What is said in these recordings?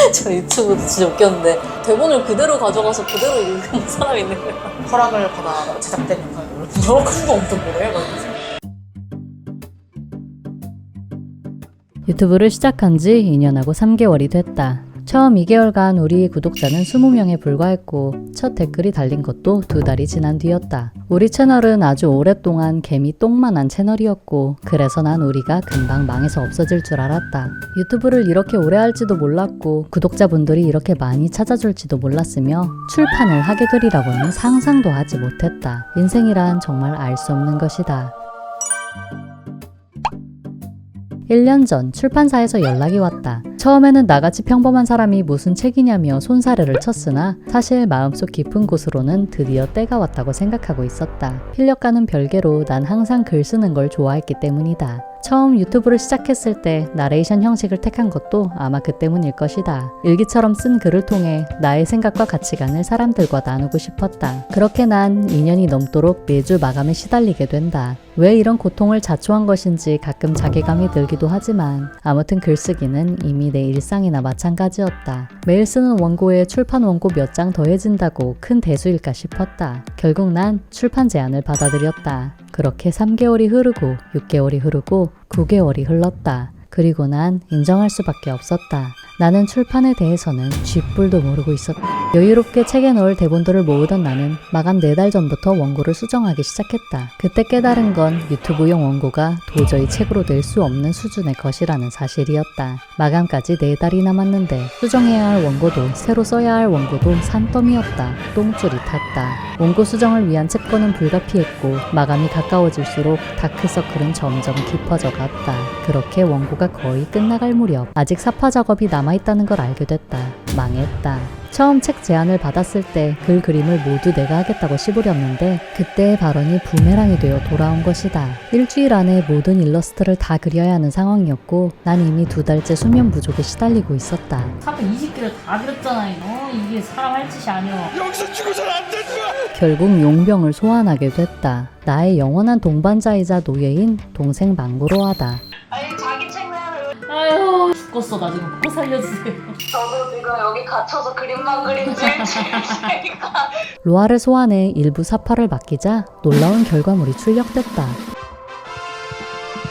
저 유튜브 진짜 웃겼는데 대본을 그대로 가져가서 그대로 읽은 사람이 있는 거야. 허락을 받아 제작된 영상을 큰거 없던 거래? 막 이러면서. 유튜브를 시작한 지 2년하고 3개월이 됐다. 처음 2개월간 우리 구독자는 20명에 불과했고 첫 댓글이 달린 것도 두 달이 지난 뒤였다. 우리 채널은 아주 오랫동안 개미 똥만한 채널이었고 그래서 난 우리가 금방 망해서 없어질 줄 알았다. 유튜브를 이렇게 오래 할지도 몰랐고 구독자분들이 이렇게 많이 찾아줄지도 몰랐으며 출판을 하게 되리라고는 상상도 하지 못했다. 인생이란 정말 알 수 없는 것이다. 1년 전 출판사에서 연락이 왔다. 처음에는 나같이 평범한 사람이 무슨 책이냐며 손사래를 쳤으나 사실 마음속 깊은 곳으로는 드디어 때가 왔다고 생각하고 있었다. 필력과는 별개로 난 항상 글 쓰는 걸 좋아했기 때문이다. 처음 유튜브를 시작했을 때 나레이션 형식을 택한 것도 아마 그 때문일 것이다. 일기처럼 쓴 글을 통해 나의 생각과 가치관을 사람들과 나누고 싶었다. 그렇게 난 2년이 넘도록 매주 마감에 시달리게 된다. 왜 이런 고통을 자초한 것인지 가끔 자괴감이 들기도 하지만 아무튼 글쓰기는 이미 내 일상이나 마찬가지였다. 매일 쓰는 원고에 출판 원고 몇 장 더해진다고 큰 대수일까 싶었다. 결국 난 출판 제안을 받아들였다. 그렇게 3개월이 흐르고 6개월이 흐르고 9개월이 흘렀다. 그리고 난 인정할 수밖에 없었다. 나는 출판에 대해서는 쥐뿔도 모르고 있었다. 여유롭게 책에 넣을 대본들을 모으던 나는 마감 4달 전부터 원고를 수정하기 시작했다. 그때 깨달은 건 유튜브용 원고가 도저히 책으로 낼 수 없는 수준의 것이라는 사실이었다. 마감까지 4달이 남았는데 수정해야 할 원고도 새로 써야 할 원고도 산더미였다. 똥줄이 탔다. 원고 수정을 위한 채권은 불가피했고 마감이 가까워질수록 다크서클은 점점 깊어져 갔다. 그렇게 원고가 거의 끝나갈 무렵 아직 사파 작업이 남아 있다는 걸 알게 됐다. 망했다. 처음 책 제안을 받았을 때글 그림을 모두 내가 하겠다고 씹으렸는데 그때의 발언이 부메랑이 되어 돌아온 것이다. 일주일 안에 모든 일러스트를 다 그려야 하는 상황이었고 난 이미 두 달째 수면 부족에 시달리고 있었다. 사부 20개를 다 그렸잖아요. 어, 이게 사람 할 짓이 아니야. 결국 용병을 소환하게 됐다. 나의 영원한 동반자이자 노예인 동생 망고로하다. 아니 자기 책 내를 아유 죽겠어 나 지금 꼭 살려주세요. 저도 지금 여기 갇혀서 그림만 그림지 일주일이니까 로아를 소환해 일부 사파를 맡기자 놀라운 결과물이 출력됐다.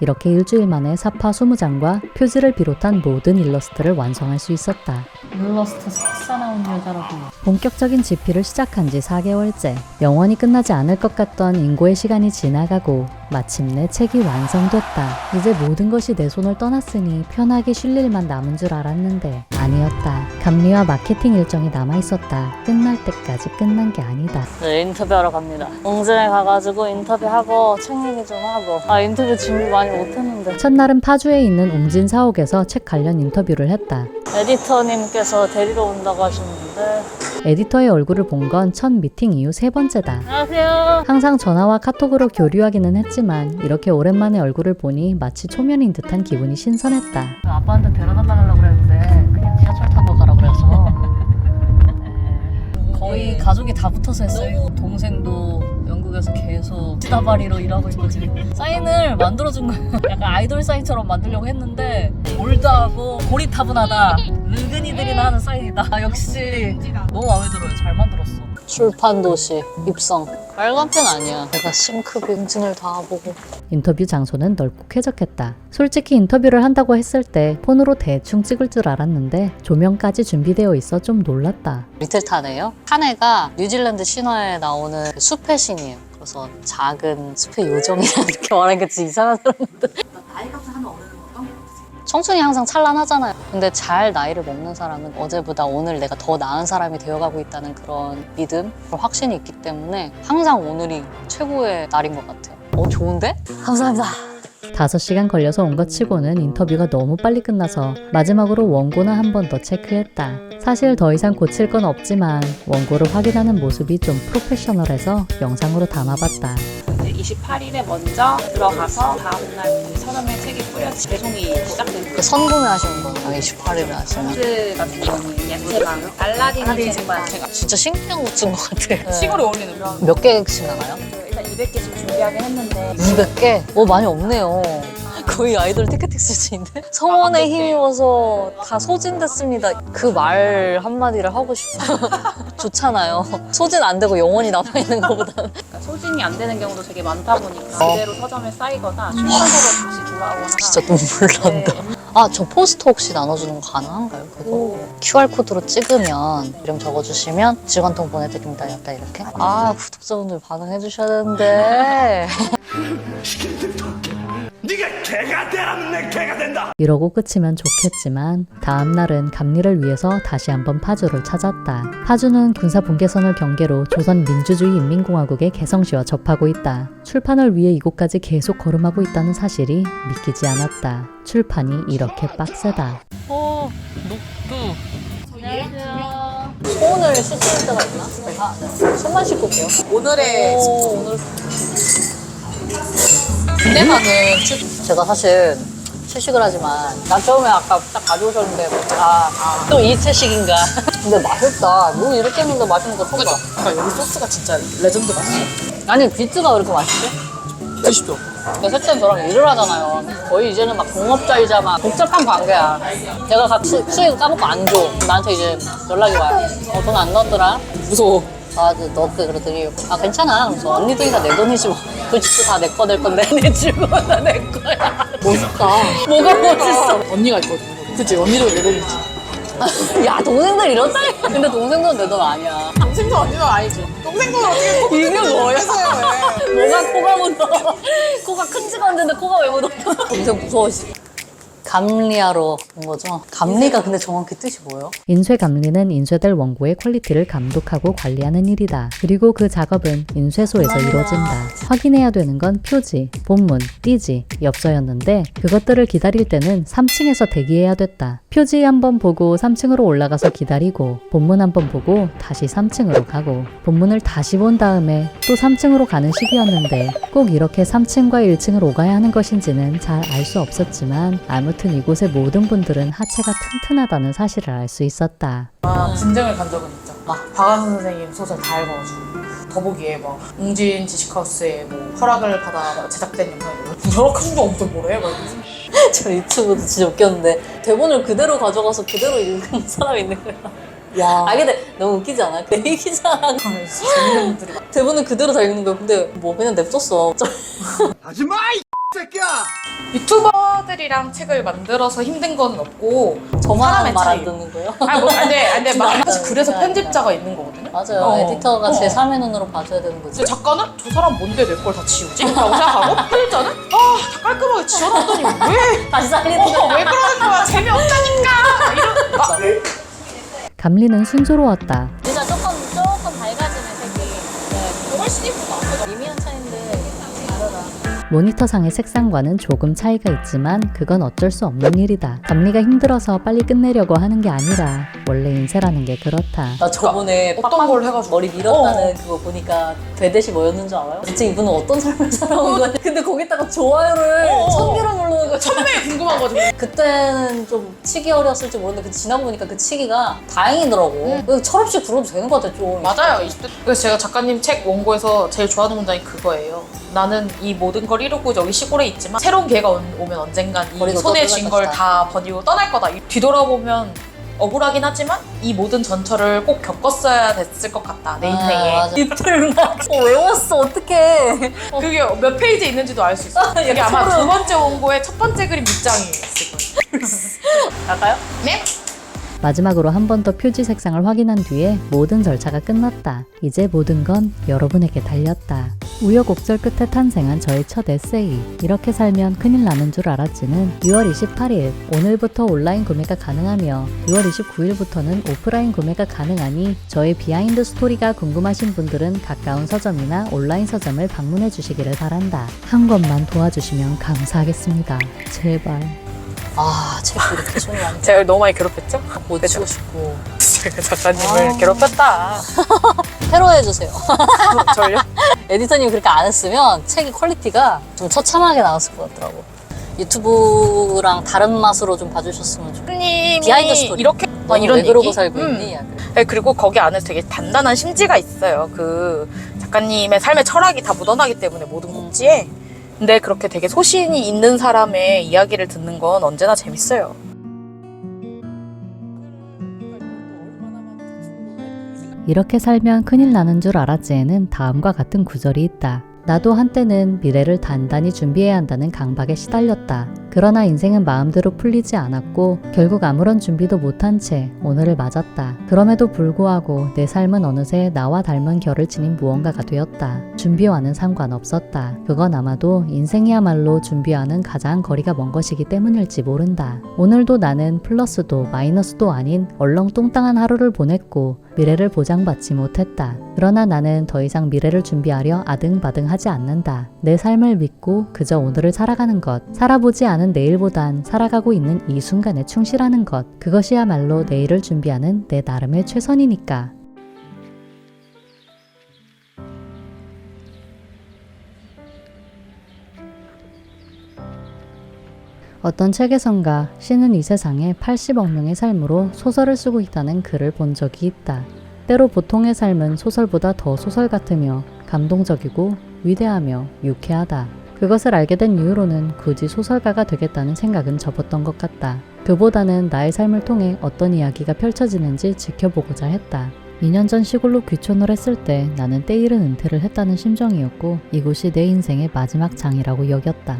이렇게 일주일 만에 사파 20장과 표지를 비롯한 모든 일러스트를 완성할 수 있었다. 일러스트 석사 나온 여자라고. 본격적인 집필을 시작한 지 4개월째. 영원히 끝나지 않을 것 같던 인고의 시간이 지나가고 마침내 책이 완성됐다. 이제 모든 것이 내 손을 떠났으니 편하게 쉴 일만 남은 줄 알았는데 아니었다. 감리와 마케팅 일정이 남아 있었다. 끝날 때까지 끝난 게 아니다. 네 인터뷰하러 갑니다. 옹진에 가가지고 인터뷰하고 책 얘기 좀 하고. 아 인터뷰 준비 많이 못했는데. 첫날은 파주에 있는 웅진 사옥에서 책 관련 인터뷰를 했다. 에디터님께서 데리러 온다고 하셨는데. 에디터의 얼굴을 본 건 첫 미팅 이후 세 번째다. 안녕하세요. 항상 전화와 카톡으로 교류하기는 했지만 이렇게 오랜만에 얼굴을 보니 마치 초면인 듯한 기분이 신선했다. 아빠한테 데려다 달라고 그랬는데 그냥 지하철 타고 가라 그래서 네. 거의 가족이 다 붙어서 했어요. 동생도 영국에서 계속 치다바리로 일하고 있고 지금 사인을 만들어준 거예요. 약간 아이돌 사인처럼 만들려고 했는데 올드하고 고리타분하다. 늙은이들이나 하는 사인이다. 아, 역시 너무 마음에 들어요. 잘 만들었어. 출판 도시 입성. 빨간 펜 아니야. 내가 싱크 빙진을 다 보고. 인터뷰 장소는 넓고 쾌적했다. 솔직히 인터뷰를 한다고 했을 때 폰으로 대충 찍을 줄 알았는데 조명까지 준비되어 있어 좀 놀랐다. 리틀탄이에요. 한 해가 뉴질랜드 신화에 나오는 그 숲의 신이에요. 그래서 작은 숲의 요정이라 이렇게 말하니까 진짜 이상한 사람인데. 청춘이 항상 찬란하잖아요. 근데 잘 나이를 먹는 사람은 어제보다 오늘 내가 더 나은 사람이 되어가고 있다는 그런 믿음, 확신이 있기 때문에 항상 오늘이 최고의 날인 것 같아요. 어, 좋은데? 감사합니다. 5시간 걸려서 온 것 치고는 인터뷰가 너무 빨리 끝나서 마지막으로 원고나 한 번 더 체크했다. 사실 더 이상 고칠 건 없지만 원고를 확인하는 모습이 좀 프로페셔널해서 영상으로 담아봤다. 이제 28일에 먼저 들어가서 다음날 서점에 책이 배송이 시작됩니다. 그 선구매 하시는 거예요? 28일에 하시면? 스 같은 경우는 야채방, 알라딘 책방 제가 진짜 신기한 거 쓴 것 같아. 시골에 어울리는 거. 몇 개씩 나가요? 일단 200개씩 준비하긴 했는데 200개? 어, 많이 없네요. 거의 아이돌 티켓팅 수준인데? 성원에 힘입어서 다 소진됐습니다. 그 말 한마디를 하고 싶어. 좋잖아요. 소진 안 되고 영원히 남아있는 것보다는. 소진이 안 되는 경우도 되게 많다 보니까 그대로 서점에 쌓이거나 출판사로 다시 돌아오거나 진짜 눈물 난다. 아, 저 포스터 혹시 나눠주는 거 가능한가요? 그거? QR코드로 찍으면 이름 적어주시면 직원통 보내드립니다. 약간 이렇게. 아, 구독자분들 반응해주셔야 되는데. 네가 개가 되라면 내 개가 된다. 이러고 끝이면 좋겠지만 다음 날은 감리를 위해서 다시 한번 파주를 찾았다. 파주는 군사 분계선을 경계로 조선 민주주의 인민공화국의 개성시와 접하고 있다. 출판을 위해 이곳까지 계속 걸음하고 있다는 사실이 믿기지 않았다. 출판이 이렇게 빡세다. 어, 녹두. 안녕하세요. 소원을 쓰시는 데가 있나? 아, 네. 손만 씻고 올게요. 오늘의 오, 오늘. 근데만은 치- 제가 사실 채식을 하지만 나 처음에 아까 딱 가져오셨는데 아, 또 이 채식인가? 근데 맛있다. 뭐 이렇게 했는데 맛있는 거 처음 봐 아, 여기 소스가 진짜 레전드 맛이야. 아니 비트가 왜 이렇게 맛있지? 드시죠. 근데 셋째는 저랑 일을 하잖아요. 거의 이제는 막 동업자이자 막 복잡한 관계야. 제가 각 수, 수익 까먹고 안 줘. 나한테 이제 연락이 와요. 어 돈 안 넣었더라? 무서워. 아, 그 넣었대 그러더니 아 괜찮아. 그래서 언니들이 다 내 돈이지 뭐. 그 집도 다 내 거 될 건데 내 집은 다내 거야. 멋있다. 뭐가 멋있어? 언니가 있거든. 그치, 언니도 내 돈이지. 야 동생들 이렇다니까. 근데 동생들은 내 돈 아니야. 동생도 언니도 아니지. 동생도 어떻게 이게 뭐야? 왜? 뭐가 코가 묻어? 코가 큰 지가 않는데 코가 왜 묻어? 동생 무서워지. 감리하러 온 거죠. 감리가 근데 정확히 뜻이 뭐예요? 인쇄 감리는 인쇄될 원고의 퀄리티를 감독하고 관리하는 일이다. 그리고 그 작업은 인쇄소에서 이루어진다. 확인해야 되는 건 표지, 본문, 띠지, 엽서였는데 그것들을 기다릴 때는 3층에서 대기해야 됐다. 표지 한번 보고 3층으로 올라가서 기다리고 본문 한번 보고 다시 3층으로 가고 본문을 다시 본 다음에 또 3층으로 가는 시기였는데 꼭 이렇게 3층과 1층을 오가야 하는 것인지는 잘 알 수 없었지만 아무튼 이곳의 모든 분들은 하체가 튼튼하다는 사실을 알 수 있었다. 아, 진정을 간 적은 있죠. 막 박완선 선생님 소설 다 읽어가지고 더보기에 막 웅진 지식하우스에 뭐 허락을 받아 제작된 영상이고 허락한 거 없어 뭐래? 막 이러면서. 저 유튜브도 진짜 웃겼는데 대본을 그대로 가져가서 그대로 읽은 사람이 있는 거야. 와. 아 근데 너무 웃기지 않아? 내 얘기잖아. 아, 진짜 재밌는 분들이 많아. 대본을 그대로 다 읽는 거야. 근데 뭐 그냥 냅뒀어. 하지 마 이 새끼야. 유튜버들이랑 책을 만들어서 힘든 건 없고 저만 사람의 말안 차이. 듣는 거예요? 아니 뭐 안 돼 안 돼 막 진짜 사실 그래서 편집자가 있는 거거든요. 맞아요. 어. 에디터가 어. 제 3의 눈으로 봐줘야 되는 거지. 근데 작가는 저 사람 뭔데 내 걸 다 지우지? 라고 생각하고 편집자는 아 다 깔끔하게 지워놨더니 왜? 다시 살리는 어, 거야. 왜 그러는 거야? 재미없다니까. 이런 아, 감리는 순조로웠다. 모니터상의 색상과는 조금 차이가 있지만 그건 어쩔 수 없는 일이다. 감리가 힘들어서 빨리 끝내려고 하는 게 아니라 원래 인쇄라는 게 그렇다. 나 저번에 어떤 빡빡 걸 해가지고. 머리 밀었다는 그거 보니까 되듯이 뭐였는 줄 알아요? 대체 이분은 어떤 삶을 살아온 거야? 근데 거기다가 좋아요를 어, 어. 천 개를 누르는 거야. 천명이 궁금한 거지. 그때는 좀 치기 어렸을지 모르는데 그 지나고 보니까 그 치기가 다행이더라고. 그냥 철없이 굴어도 되는 것 같아 좀. 맞아요. 20대. 그래서 제가 작가님 책 원고에서 제일 좋아하는 문장이 그거예요. 나는 이 모든 걸 이루고 여기 시골에 있지만 새로운 기회가 온- 오면 언젠간 이 버리고 손에 떠날 쥔걸 것이다. 다 버리고 떠날 거다. 이- 뒤돌아보면 억울하긴 하지만 이 모든 전철을 꼭 겪었어야 됐을 것 같다 내 인생에. 아, 맞아. 이틀 막 어, 외웠어 어떡해. 그게 몇 페이지 있는지도 알 수 있어. 그게 야, 아마. 두 번째 원고의 첫 번째 그림 밑장이었을 거예요. 갈까요? 네? 마지막으로 한 번 더 표지 색상을 확인한 뒤에 모든 절차가 끝났다. 이제 모든 건 여러분에게 달렸다. 우여곡절 끝에 탄생한 저의 첫 에세이. 이렇게 살면 큰일 나는 줄 알았지는 6월 28일 오늘부터 온라인 구매가 가능하며 6월 29일부터는 오프라인 구매가 가능하니 저의 비하인드 스토리가 궁금하신 분들은 가까운 서점이나 온라인 서점을 방문해 주시기를 바란다. 한 권만 도와주시면 감사하겠습니다. 제발. 아, 책 이렇게 손이 제가 너무 많이 괴롭혔죠? 못 치고 싶고. 제가 작가님을 아. 괴롭혔다. 테러해주세요. 절요? 에디터님이 그렇게 안 했으면 책이 퀄리티가 좀 처참하게 나왔을 것 같더라고. 유튜브랑 다른 맛으로 좀 봐주셨으면 좋겠어요. 비하인드 스토리. 이렇게 너 이런 왜 그러고 얘기? 살고 음. 있니? 약간. 네, 그리고 거기 안에 되게 단단한 심지가 있어요. 그 작가님의 삶의 철학이 다 묻어나기 때문에 모든 음. 곡지에 근데 그렇게 되게 소신이 있는 사람의 이야기를 듣는 건 언제나 재밌어요. 이렇게 살면 큰일 나는 줄 알았지에는 다음과 같은 구절이 있다. 나도 한때는 미래를 단단히 준비해야 한다는 강박에 시달렸다. 그러나 인생은 마음대로 풀리지 않았고 결국 아무런 준비도 못한 채 오늘을 맞았다. 그럼에도 불구하고 내 삶은 어느새 나와 닮은 결을 지닌 무언가가 되었다. 준비와는 상관없었다. 그건 아마도 인생이야말로 준비와는 가장 거리가 먼 것이기 때문일지 모른다. 오늘도 나는 플러스도 마이너스도 아닌 얼렁뚱땅한 하루를 보냈고 미래를 보장받지 못했다. 그러나 나는 더 이상 미래를 준비하려 아등바등하지 않는다. 내 삶을 믿고 그저 오늘을 살아가는 것. 살아보지 않은 내일보단 살아가고 있는 이 순간에 충실하는 것. 그것이야말로 내일을 준비하는 내 나름의 최선이니까. 어떤 책에선가 신은 이 세상에 80억 명의 삶으로 소설을 쓰고 있다는 글을 본 적이 있다. 때로 보통의 삶은 소설보다 더 소설 같으며 감동적이고 위대하며 유쾌하다. 그것을 알게 된 이후로는 굳이 소설가가 되겠다는 생각은 접었던 것 같다. 그보다는 나의 삶을 통해 어떤 이야기가 펼쳐지는지 지켜보고자 했다. 2년 전 시골로 귀촌을 했을 때 나는 때이른 은퇴를 했다는 심정이었고 이곳이 내 인생의 마지막 장이라고 여겼다.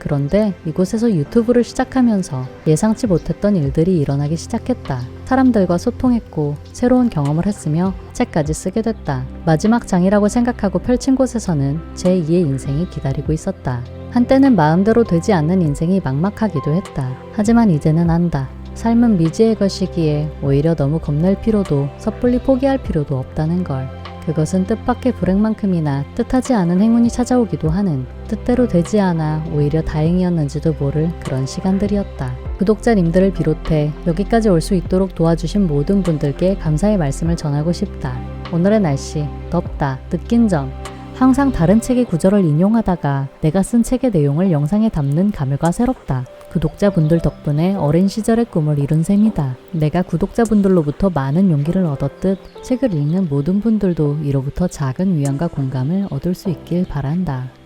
그런데 이곳에서 유튜브를 시작하면서 예상치 못했던 일들이 일어나기 시작했다. 사람들과 소통했고 새로운 경험을 했으며 책까지 쓰게 됐다. 마지막 장이라고 생각하고 펼친 곳에서는 제2의 인생이 기다리고 있었다. 한때는 마음대로 되지 않는 인생이 막막하기도 했다. 하지만 이제는 안다. 삶은 미지의 것이기에 오히려 너무 겁낼 필요도 섣불리 포기할 필요도 없다는 걸. 그것은 뜻밖의 불행만큼이나 뜻하지 않은 행운이 찾아오기도 하는 뜻대로 되지 않아 오히려 다행이었는지도 모를 그런 시간들이었다. 구독자님들을 비롯해 여기까지 올 수 있도록 도와주신 모든 분들께 감사의 말씀을 전하고 싶다. 오늘의 날씨, 덥다, 느낀 점, 항상 다른 책의 구절을 인용하다가 내가 쓴 책의 내용을 영상에 담는 감회가 새롭다. 구독자분들 덕분에 어린 시절의 꿈을 이룬 셈이다. 내가 구독자분들로부터 많은 용기를 얻었듯 책을 읽는 모든 분들도 이로부터 작은 위안과 공감을 얻을 수 있길 바란다.